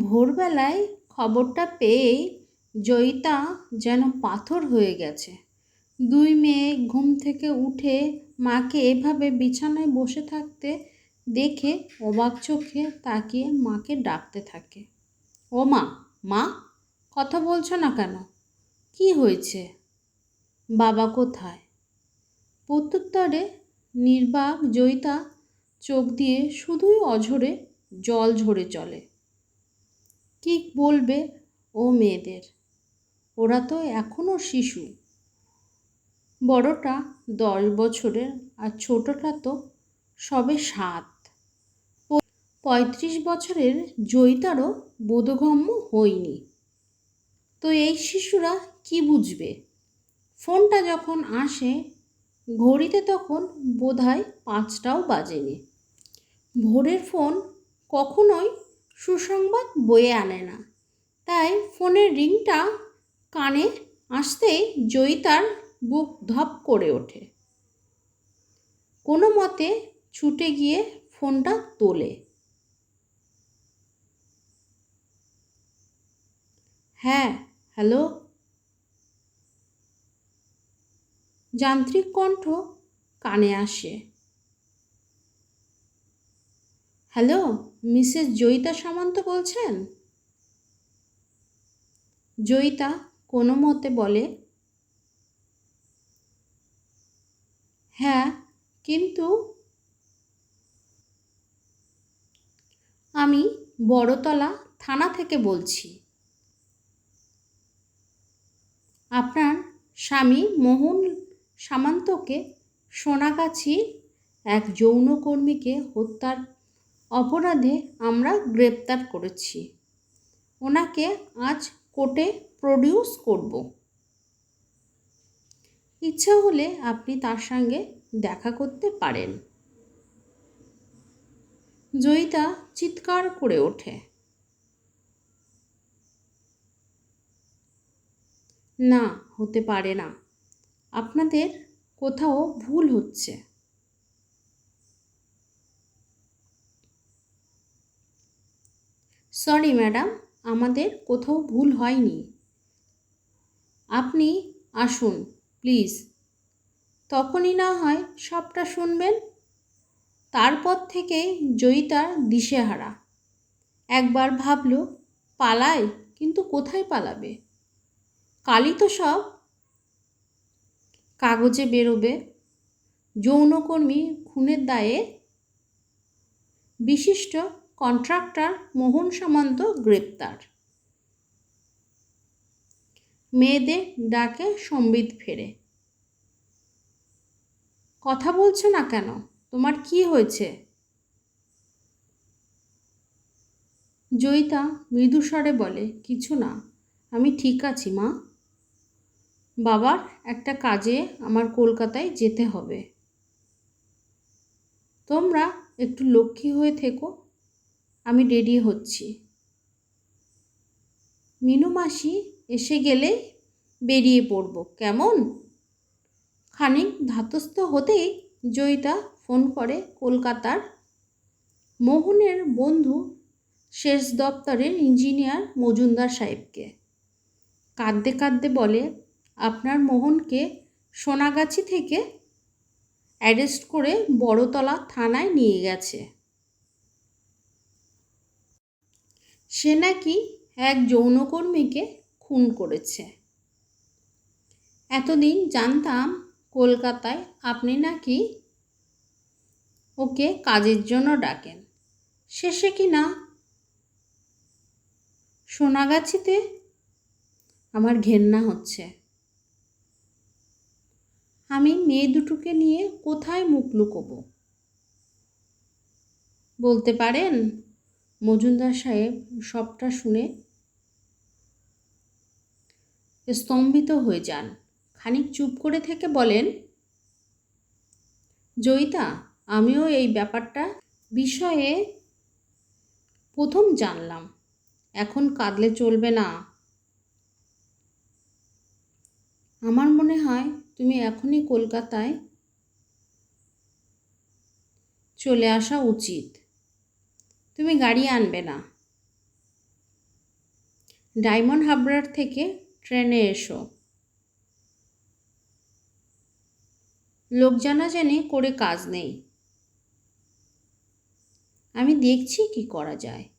ভোরবেলায় খবরটা পেয়েই জয়িতা যেন পাথর হয়ে গেছে। দুই মেয়ে ঘুম থেকে উঠে মাকে এভাবে বিছানায় বসে থাকতে দেখে অবাক চোখে তাকিয়ে মাকে ডাকতে থাকে। ও মা মা, কথা বলছো না কেন? কি হয়েছে? বাবা কোথায়? প্রত্যুত্তরে নির্বাক জয়িতা চোখ দিয়ে শুধুই অঝরে জল ঝরে চলে। কি বলবে ও মেয়েদের? ওরা তো এখনও শিশু। বড়টা দশ বছরের আর ছোটটা তো সবে সাত। পঁয়ত্রিশ বছরের জয়িতারও বোধগম্য হয়নি। তো এই শিশুরা কি বুঝবে? ফোনটা যখন আসে, ঘড়িতে তখন বোধহয় পাঁচটাও বাজেনি। ভোরের ফোন কখনোই সুসংবাদ বয়ে আনে না। তাই ফোনের রিংটা কানে আসতেই জয়িতার বুক ধপ করে ওঠে। কোনো মতে ছুটে গিয়ে ফোনটা তোলে। হ্যাঁ হ্যালো? যান্ত্রিক কণ্ঠ কানে আসে। হ্যালো, মিসেস জয়িতা সামন্ত বলছেন? জয়িতা কোনো মতে বলে হ্যাঁ কিন্তু আমি বড়তলা থানা থেকে বলছি। আপনার স্বামী মোহন সামন্তকে সোনাগাছি এক যৌনকর্মীকে হত্যার অপরাধে আমরা গ্রেপ্তার করেছি। ওনাকে আজ কোর্টে প্রডিউস করব। ইচ্ছা হলে আপনি তার সঙ্গে দেখা করতে পারেন। জয়িতা চিৎকার করে ওঠে। না, হতে পারে না। আপনাদের কোথাও ভুল হচ্ছে। সরি ম্যাডাম আমাদের কোথাও ভুল হয়নি। আপনি আসুন প্লিজ তখনই না হয় সবটা শুনবেন? তারপর থেকে জয়িতার দিশেহারা। একবার ভাবল, পালায়, কিন্তু কোথায় পালাবে? কালই তো সব। কাগজে বেরোবে। যৌনকর্মী খুনের দায়ে। বিশিষ্ট কন্ট্রাক্টর মোহন সামন্ত গ্রেপ্তার। মেয়েদের ডাকে সম্বিত ফেরে। কথা বলছো না কেন? তোমার কি হয়েছে? জয়িতা মৃদুস্বরে বলে, কিছু না, আমি ঠিক আছি, মা। বাবার একটা কাজে আমার কলকাতায় যেতে হবে। তোমরা একটু লক্ষ্মী হয়ে থেকো আমি রেডি হচ্ছি। মিনু মাসি এসে গেলে বেরিয়ে পড়ব। কেমন? খানিক ধাতস্থ হতেই জয়িতা ফোন করে কলকাতার। মোহনের বন্ধু শেষ দপ্তরের ইঞ্জিনিয়ার মজুমদার সাহেবকে। কাঁদতে কাঁদতে বলে, আপনার মোহনকে সোনাগাছি থেকে অ্যারেস্ট করে বড়তলা থানায় নিয়ে গেছে। সে নাকি এক যৌনকর্মীকে খুন করেছে। এতদিন জানতাম কলকাতায় আপনি নাকি ওকে কাজের জন্য ডাকেন। শেষে কি না? সোনাগাছিতে আমার ঘেন্না হচ্ছে। আমি মেয়ে দুটোকে নিয়ে কোথায় মুখ লুকোবো? বলতে পারেন মজুমদার সাহেব সবটা শুনে স্তম্ভিত হয়ে যান। খানিক চুপ করে থেকে বলেন, জয়িতা, আমিও এই ব্যাপারটা বিষয়ে প্রথম জানলাম। এখন কাঁদলে চলবে না। আমার মনে হয় তুমি এখনই কলকাতায় চলে আসা উচিত। তুমি গাড়ি আনবে না। ডায়মন্ড হাবড়ার থেকে ট্রেনে এসো। লোক জানাজানি করে কাজ নেই। আমি দেখছি কি করা যায়।